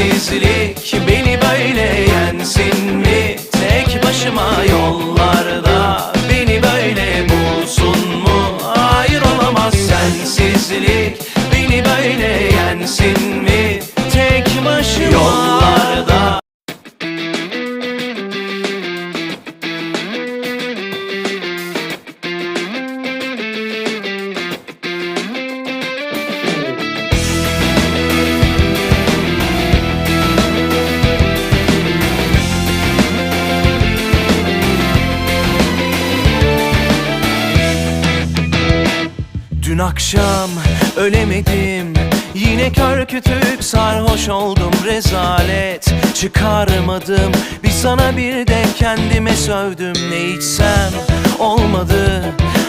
Sensizlik beni böyle Dün akşam ölemedim. Yine kör kütük sarhoş oldum. Rezalet Çıkarmadım. Bir sana bir de kendime sövdüm. Ne içsem olmadı.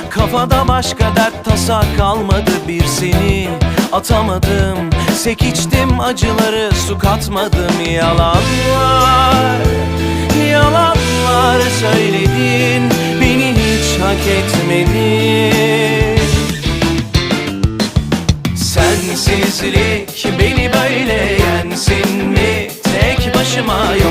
Kafada başka dert tasa kalmadı. Bir seni atamadım. Sek içtim acıları su katmadım. Yalanlar başıma yollarda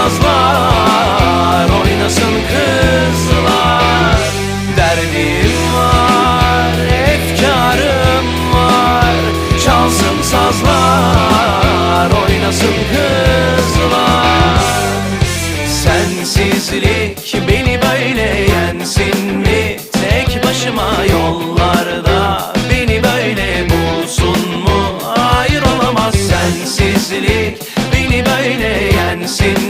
nazlar Oynasın kızlar Derdim var, efkarım var Çalsın sazlar, oynasın kızlar Sensizlik beni böyle yensin mi? Tek başıma yollarda beni böyle bulsun mu? Hayır olamaz sensizlik beni böyle yensin